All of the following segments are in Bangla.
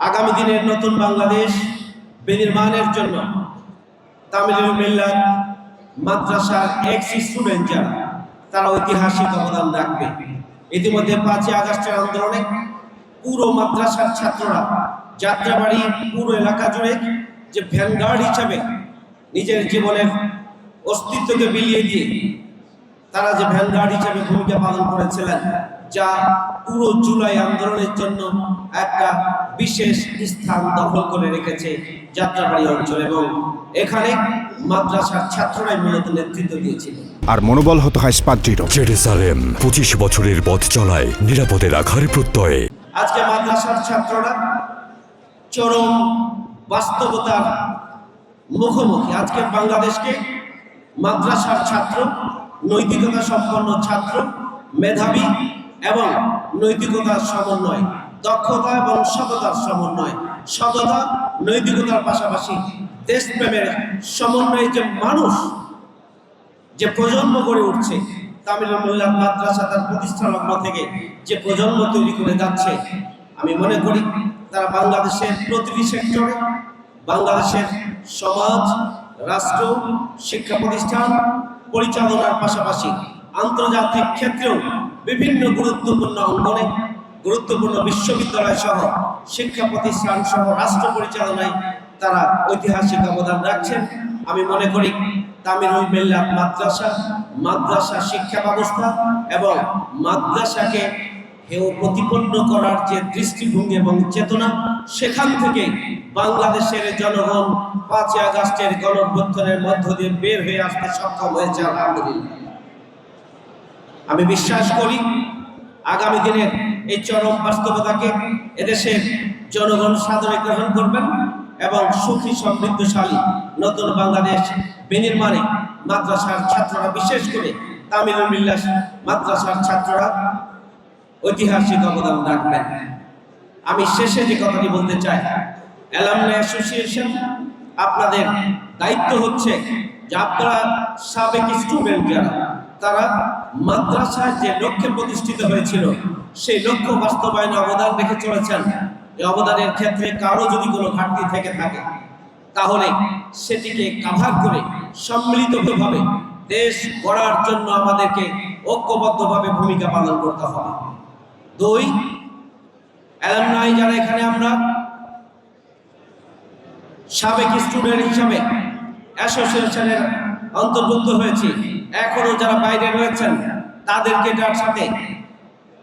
আগামী দিনের নতুন বাংলাদেশ বিনির্মাণের জন্য তামিলুল মিল্লাত মাদ্রাসার এক্স স্টুডেন্ট যারা, তারা ঐতিহাসিক অবদান রাখবে। ইতিমধ্যে পাঁচই আগস্টের আন্দোলনে পুরো মাদ্রাসার ছাত্ররা যাত্রাবাড়ি পুরো এলাকা জুড়ে যে ভ্যানগার্ড হিসাবে নিজের জীবনের অস্তিত্বকে বিলিয়ে দিয়ে তারা যে ভ্যানগার্ড হিসেবে ভূমিকা পালন করেছিলেন যা পুরো জুলাই আন্দোলনের জন্য একটা বিশেষ স্থান দখল করে রেখেছে যাত্রাবাড়ি অঞ্চল এবং এখানে মাদ্রাসার ছাত্ররাই মূলত নেতৃত্ব দিয়েছিল। আর মনোবল হতে হয় স্পাদ্রিত জেরুসালেম পঁচিশ বছরের পথ চলায় নিরাপদে রাখার প্রত্যয়ে। আজকে মাদ্রাসার ছাত্ররা চরম বাস্তবতার মুখোমুখি। আজকে বাংলাদেশকে মাদ্রাসার ছাত্র নৈতিকতা সম্পন্ন ছাত্র, মেধাবী এবং নৈতিকতার সমন্বয়, দক্ষতা এবং সততার সমন্বয়। সততা, নৈতিকতার পাশাপাশি দেশপ্রেমের সমন্বয়ে যে মানুষ, যে প্রজন্ম গড়ে উঠছে তামিলুল্লাহ মাদ্রাসা তার প্রতিষ্ঠা লগ্ন থেকে যে প্রজন্ম তৈরি করে যাচ্ছে, আমি মনে করি তারা বাংলাদেশের প্রতিটি সেক্টরে, বাংলাদেশের সমাজ, রাষ্ট্র, শিক্ষা প্রতিষ্ঠান পরিচালনার পাশাপাশি আন্তর্জাতিক ক্ষেত্রেও বিভিন্ন গুরুত্বপূর্ণ অঙ্গনে গুরুত্বপূর্ণ বিশ্ববিদ্যালয় সহ শিক্ষা প্রতিষ্ঠান সহ রাষ্ট্র পরিচালনায় তারা ঐতিহাসিক অবদান রাখছেন। আমি মনে করি তামিল মিল্লাত মাদ্রাসা মাদ্রাসা শিক্ষা ব্যবস্থা এবং মাদ্রাসাকে হেও প্রতিপন্ন করার যে দৃষ্টিভঙ্গি এবং চেতনা, সেখান থেকে বাংলাদেশের জনগণ পাঁচই আগস্টের গণঅভ্যুত্থানের মধ্য দিয়ে বের হয়ে আসতে সক্ষম হয়েছে, আলহামদুলিল্লাহ। আমি বিশ্বাস করি, আগামী দিনের এই চরম বাস্তবতাকে এদেশের জনগণ সাদরে গ্রহণ করবেন এবং সুখী, সমৃদ্ধশালী নতুন বাংলাদেশ বিনির্মাণে মাদ্রাসার ছাত্ররা, বিশেষ করে তামিলুল মিল্লাস মাদ্রাসার ছাত্ররা ঐতিহাসিক অবদান রাখবেন। আমি শেষে যে কথাটি বলতে চাই অ্যালামনাই অ্যাসোসিয়েশন আপনাদের দায়িত্ব হচ্ছে যে আপনারা সাবেক স্টুডেন্ট যারা, তারা মাদ্রাসায় যে লক্ষ্যে প্রতিষ্ঠিত হয়েছিল, সেই লক্ষ্য বাস্তবায়নে অবদান রেখে চলেছেন। এই অবদানের ক্ষেত্রে কারও যদি কোনো ঘাটতি থেকে থাকে, তাহলে সেটিকে কাভার করে সম্মিলিতভাবে দেশ গড়ার জন্য আমাদেরকে ঐক্যবদ্ধভাবে ভূমিকা পালন করতে হবে। দুই, অ্যালামনাই যারা এখানে আমরা সাবেক স্টুডেন্ট হিসাবে অ্যাসোসিয়েশনের অন্তর্ভুক্ত হয়েছি, এখনও যারা বাইরে রয়েছেন, তাদেরকে এটার সাথে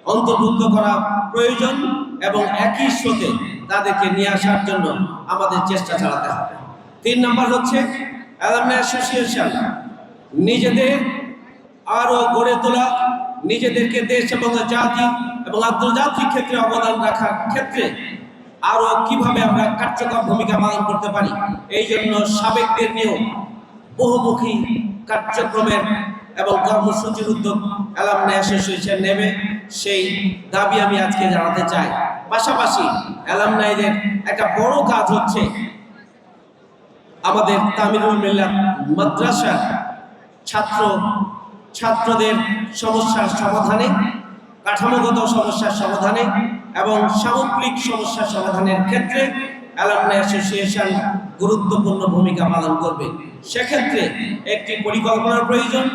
অন্তর্ভুক্ত করা প্রয়োজন এবং একই স্রোতে তাদেরকে নিয়ে আসার জন্য আমাদের চেষ্টা চালাতে হবে। তিন নম্বর হচ্ছে, অ্যালামনাই অ্যাসোসিয়েশন নিজেদের আরও গড়ে তোলা, নিজেদেরকে দেশ এবং জাতি এবং আন্তর্জাতিক ক্ষেত্রে অবদান রাখার ক্ষেত্রে আরও কীভাবে আমরা কার্যকর ভূমিকা পালন করতে পারি, এই জন্য সাবেকদের নিয়েও বহুমুখী কার্যক্রমের এবং কর্মসূচির উদ্যোগ অ্যালামনাই অ্যাসোসিয়েশন নেবে সেই দাবি আমি আজকে জানাতে চাই। পাশাপাশি অ্যালামনাইদের একটা বড় কাজ হচ্ছে আমাদের তামিলুল মিল্লাত মাদ্রাসার ছাত্র ছাত্রদের সমস্যার সমাধানে, কাঠামোগত সমস্যার সমাধানে এবং সামগ্রিক সমস্যার সমাধানের ক্ষেত্রে অ্যালামনাই অ্যাসোসিয়েশন গুরুত্বপূর্ণ ভূমিকা পালন করবে। সেক্ষেত্রে একটি পরিকল্পনার প্রয়োজন।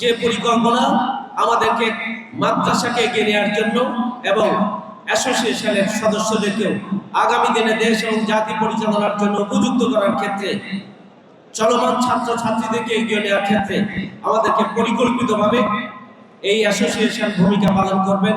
যে পরিকল্পনা আমাদেরকে মাদ্রাসাকে এগিয়ে নেওয়ার জন্য এবং অ্যাসোসিয়েশনের সদস্যদেরকেও আগামী দিনে দেশ এবং জাতি পরিচালনার জন্য উপযুক্ত করার ক্ষেত্রে চলমান ছাত্র ছাত্রীদেরকে এগিয়ে নেওয়ার ক্ষেত্রে আমাদেরকে পরিকল্পিতভাবে এই অ্যাসোসিয়েশন ভূমিকা পালন করবেন।